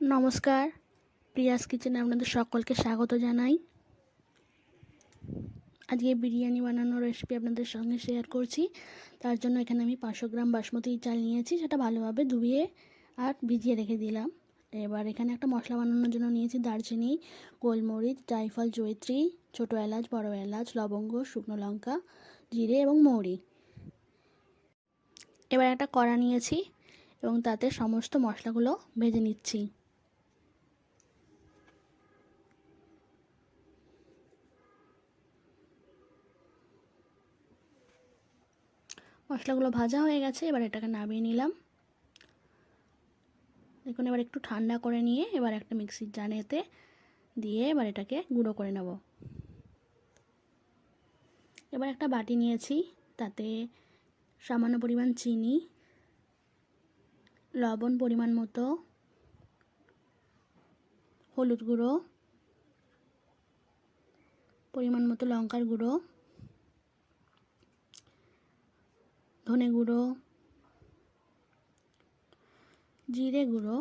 নমস্কার। প্রিয়াস কিচেনে আপনাদের সকলকে স্বাগত জানাই। আজকে বিরিয়ানি বানানোর রেসিপি আপনাদের সঙ্গে শেয়ার করছি। তার জন্য এখানে আমি পাঁচশো গ্রাম বাসমতি চাল নিয়েছি, সেটা ভালোভাবে ধুয়ে আর ভিজিয়ে রেখে দিলাম। এবার এখানে একটা মশলা বানানোর জন্য নিয়েছি দারচিনি, গোলমরিচ, জায়ফল, জয়ত্রী, ছোটো এলাচ, বড় এলাচ, লবঙ্গ, শুকনো লঙ্কা, জিরে এবং মৌরি। এবার একটা কড়া নিয়েছি এবং তাতে সমস্ত মশলাগুলো ভেজে নিচ্ছি। মশলাগুলো ভাজা হয়ে গেছে, এবার এটাকে নামিয়ে নিলাম। দেখুন, এবার একটু ঠান্ডা করে নিয়ে এবার একটা মিক্সির জানেতে দিয়ে এবার এটাকে গুঁড়ো করে নেব। এবার একটা বাটি নিয়েছি, তাতে সামান্য পরিমাণ চিনি, লবণ পরিমাণ মতো, হলুদ গুঁড়ো, পরিমাণ মতো লঙ্কার গুঁড়ো ধনে গুঁড়ো, জিরে গুঁড়ো,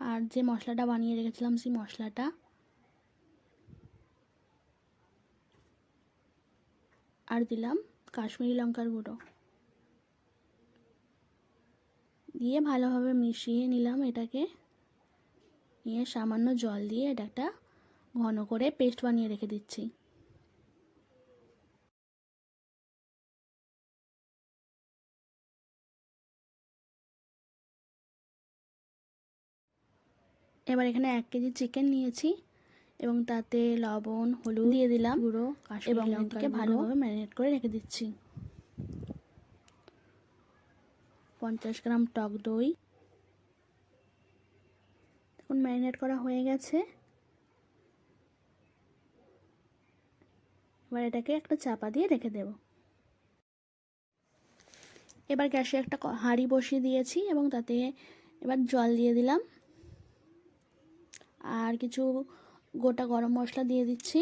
আর যে মশলাটা বানিয়ে রেখেছিলাম সেই মশলাটা, আর দিলাম কাশ্মীরি লঙ্কার গুঁড়ো। দিয়ে ভালোভাবে মিশিয়ে নিলাম এটাকে। নিয়ে সামান্য জল দিয়ে এটা একটা ঘন করে পেস্ট বানিয়ে রেখে দিচ্ছি। এবার এখানে এক কেজি চিকেন নিয়েছি এবং তাতে লবণ হলুদ দিয়ে দিলাম গুঁড়ো এবং এটাকে ভালোভাবে ম্যারিনেট করে রেখে দিচ্ছি। পঞ্চাশ গ্রাম টক দই। এখন ম্যারিনেট করা হয়ে গেছে। এবার এটাকে একটা চাপা দিয়ে রেখে দেব। এবার গ্যাসে একটা হাঁড়ি বসিয়ে দিয়েছি এবং তাতে এবার জল দিয়ে দিলাম। আর কিছু গোটা গরম মশলা দিয়ে দিচ্ছি।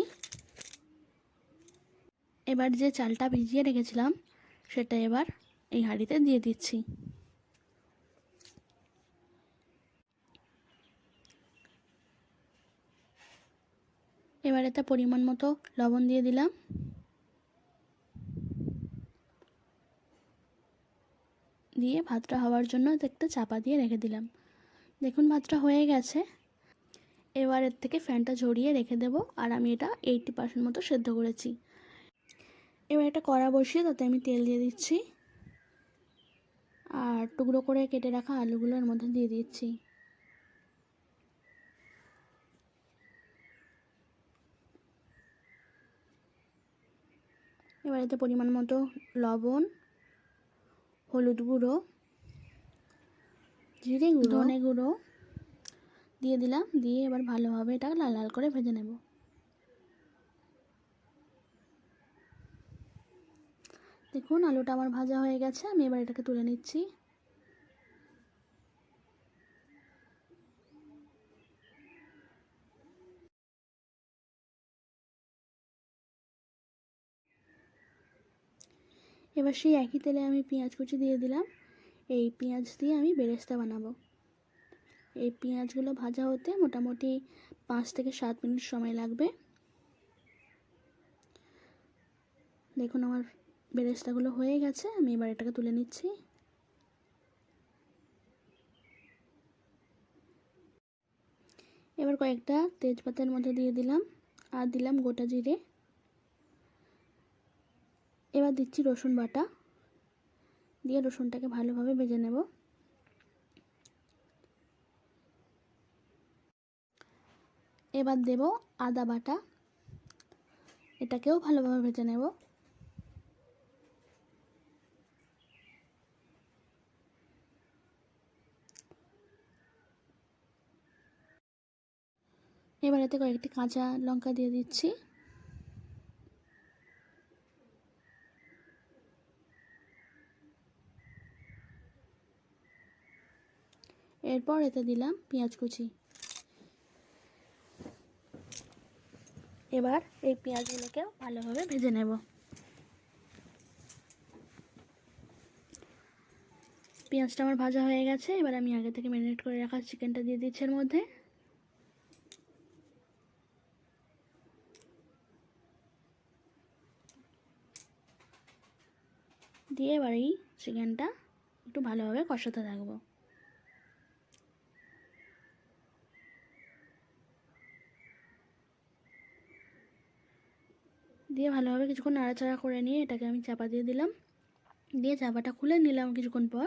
এবার যে চালটা ভিজিয়ে রেখেছিলাম, সেটা এবার এই হাঁড়িতে দিয়ে দিচ্ছি। এবার এতে পরিমাণ মতো লবণ দিয়ে দিলাম। দিয়ে ভাতটা হওয়ার জন্য একটা চাপা দিয়ে রেখে দিলাম। দেখুন, ভাতটা হয়ে গেছে। এবার এর থেকে ফ্যানটা ঝরিয়ে রেখে দেব আর আমি এটা এইটটি পার্সেন্ট মতো সেদ্ধ করেছি। এবার এটা কড়া বসিয়ে তাতে আমি তেল দিয়ে দিচ্ছি। আর টুকরো করে কেটে রাখা আলুগুলোর মধ্যে দিয়ে দিচ্ছি। এবার এতে পরিমাণ মতো লবণ, হলুদ গুঁড়ো, জিরে গুঁড়ো, ধনে গুঁড়ো। দিয়ে দিলাম, দিয়ে এবার ভালোভাবে এটা লাল লাল করে ভেজে নেব। দেখুন, আলুটা আমার ভাজা হয়ে গেছে, আমি এবার এটাকে তুলে নিচ্ছি। এবার সেই একই তেলে আমি পেঁয়াজ কুচি দিয়ে দিলাম। এই পেঁয়াজ দিয়ে আমি বেরেস্তা বানাবো। এই পেঁয়াজগুলো ভাজা হতে মোটামুটি পাঁচ থেকে সাত মিনিট সময় লাগবে। দেখুন আমার বেরেস্তাগুলো হয়ে গেছে, আমি এবার এটাকে তুলে নিচ্ছি। এবার কয়েকটা তেজপাতার মধ্যে দিয়ে দিলাম, আর দিলাম গোটা জিরে। এবার দিচ্ছি রসুন বাটা, দিয়ে রসুনটাকে ভালোভাবে ভেজে নেব। এবার দেব আদা বাটা। এটাকেও ভালোভাবে ভেজে নেব। এবার এতে কয়েকটি কাঁচা লঙ্কা দিয়ে দিচ্ছি। এরপর এতে দিলাম পেঁয়াজ কুচি। এবার এই পেঁয়াজগুলোকেও ভালোভাবে ভেজে নেব। পেঁয়াজটা আমার ভাজা হয়ে গেছে, এবার আমি আগে থেকে ম্যারিনেট করে রাখা চিকেনটা দিয়ে দিচ্ছি এর মধ্যে। দিয়ে এবার এই চিকেনটা একটু ভালোভাবে কষাতে থাকব। দিয়ে ভালোভাবে কিছুক্ষণ নাড়াচাড়া করে নিয়ে এটাকে আমি চাপা দিয়ে দিলাম। দিয়ে চাপাটা খুলে নিলাম কিছুক্ষণ পর।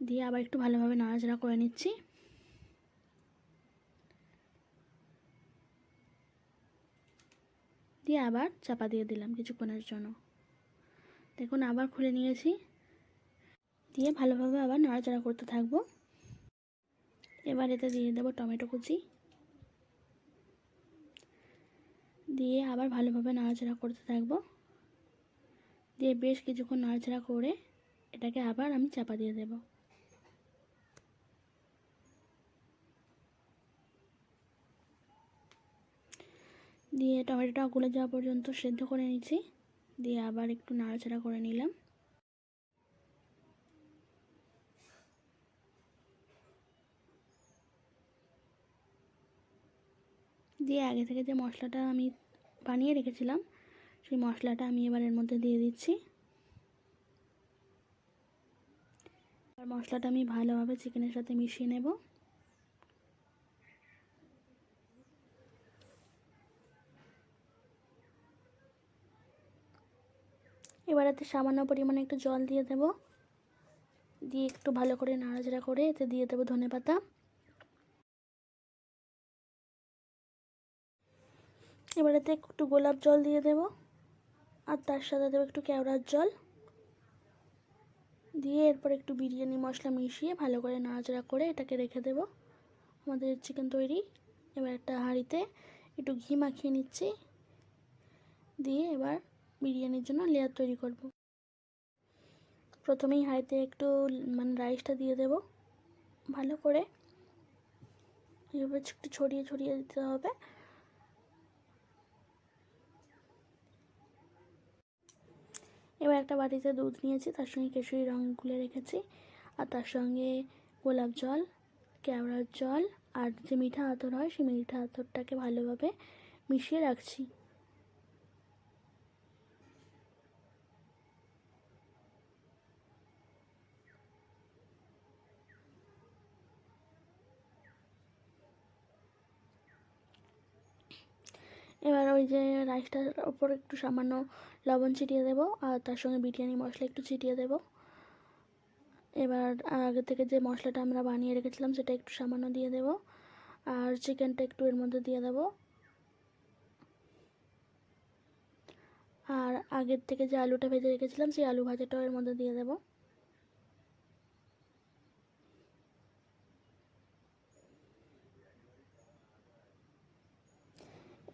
দিয়ে আবার একটু ভালোভাবে নাড়াচাড়া করে নিচ্ছি। দিয়ে আবার চাপা দিয়ে দিলাম কিছুক্ষণের জন্য। দেখুন আবার খুলে নিয়েছি। দিয়ে ভালোভাবে আবার নাড়াচাড়া করতে থাকব। এবার এতে দিয়ে দেবো টমেটো কুচি। দিয়ে আবার ভালোভাবে নাড়াচাড়া করতে থাকব। দিয়ে বেশ কিছুক্ষণ নাড়াচাড়া করে এটাকে আবার আমি চাপা দিয়ে দেব। দিয়ে টমেটোটা গলে যাওয়া পর্যন্ত সেদ্ধ করে নিচ্ছি। দিয়ে আবার একটু নাড়াচাড়া করে নিলাম। দিয়ে আগে থেকে যে মশলাটা আমি বানিয়ে রেখেছিলাম, সেই মশলাটা আমি এবার এর মধ্যে দিয়ে দিচ্ছি। আর মশলাটা আমি ভালোভাবে চিকেনের সাথে মিশিয়ে নেব। এবার এতে সামান্য পরিমাণে একটু জল দিয়ে দেব। দিয়ে একটু ভালো করে নাড়াচাড়া করে এতে দিয়ে দেবো ধনে পাতা এবার এতে একটু গোলাপ জল দিয়ে দেব। আর তার সাথে দেবো একটু কেওড়ার জল। দিয়ে এরপর একটু বিরিয়ানি মশলা মিশিয়ে ভালো করে নাড়াচাড়া করে এটাকে রেখে দেব। আমাদের চিকেন তৈরি। এবার একটা হাঁড়িতে একটু ঘি মাখিয়ে নিচ্ছি। দিয়ে এবার বিরিয়ানির জন্য লেয়ার তৈরি করব। প্রথমেই হাঁড়িতে একটু মানে রাইসটা দিয়ে দেব। ভালো করে। এভাবে একটু ছড়িয়ে ছড়িয়ে দিতে হবে। এবার একটা বাটিতে দুধ নিয়েছি, তার সঙ্গে কেশরি রং গুলে রেখেছি। আর তার সঙ্গে গোলাপ জল, কেওড়ার জল আর যে মিঠা আতর হয়, সেই মিঠা আতরটাকে ভালোভাবে মিশিয়ে রাখছি। এবার ওই যে রাইসটার ওপর একটু সামান্য লবণ ছিটিয়ে দেবো, আর তার সঙ্গে বিরিয়ানি মশলা একটু ছিটিয়ে দেবো। এবার আগে থেকে যে মশলাটা আমরা বানিয়ে রেখেছিলাম, সেটা একটু সামান্য দিয়ে দেব, আর চিকেনটা একটু এর মধ্যে দিয়ে দেব। আর আগের থেকে যে আলুটা ভেজে রেখেছিলাম, সেই আলু ভাজাটাও এর মধ্যে দিয়ে দেবো।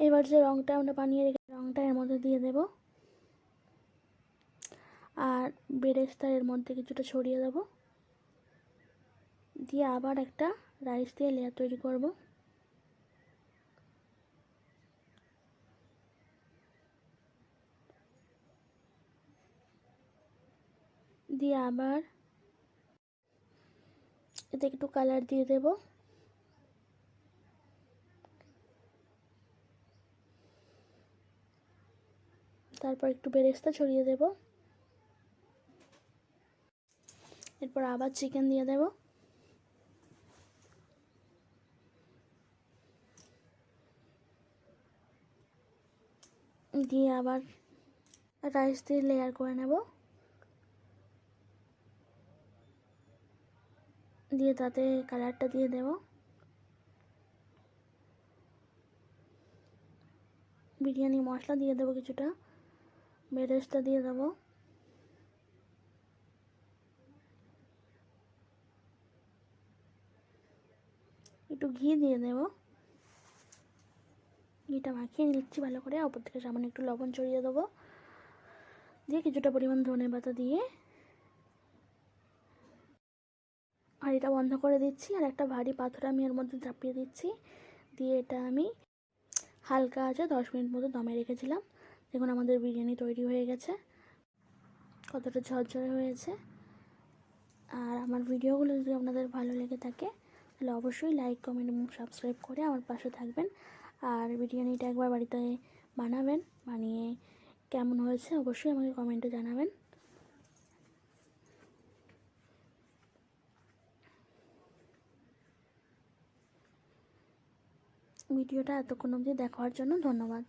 এবার যে রঙটা আমরা বানিয়ে রেখে রঙটা এর মধ্যে দিয়ে দেব। আর বেরেস্তা এর মধ্যে কিছুটা ছড়িয়ে দেব। দিয়ে আবার একটা রাইস দিয়ে লেয়ার তৈরি করব। দিয়ে আবার এতে একটু কালার দিয়ে দেবো। তারপর একটু বেরেস্তা ছড়িয়ে দেব। এরপর আবার চিকেন দিয়ে দেব। দিয়ে আবার রাইস দিয়ে লেয়ার করে নেব। দিয়ে তাতে কালারটা দিয়ে দেব। বিরিয়ানি মশলা দিয়ে দেবো কিছুটা। বেরেস্তা দিয়ে দেবো একটু ঘি দিয়ে দেবো ঘিটা মাখিয়ে নিচ্ছি ভালো করে। ওপর থেকে সামান্য একটু লবণ ছড়িয়ে দেবো। দিয়ে কিছুটা পরিমাণ ধনে পাতা দিয়ে হাঁড়িটা বন্ধ করে দিচ্ছি আর একটা ভারী পাথর আমি এর মধ্যে চাপিয়ে দিচ্ছি। দিয়ে এটা আমি হালকা আছে দশ মিনিট মতো দমে রেখেছিলাম। দেখুন আমাদের বিরিয়ানি তৈরি হয়ে গেছে। কতটা ঝরঝরে হয়েছে। আর আমার ভিডিওগুলো যদি আপনাদের ভালো লেগে থাকে, তাহলে অবশ্যই লাইক কমেন্ট এবং সাবস্ক্রাইব করে আমার পাশে থাকবেন। আর বিরিয়ানিটা একবার বাড়িতে বানাবেন, বানিয়ে কেমন হয়েছে অবশ্যই আমাকে কমেন্টে জানাবেন। ভিডিওটা এতক্ষণ অবধি দেখার জন্য ধন্যবাদ।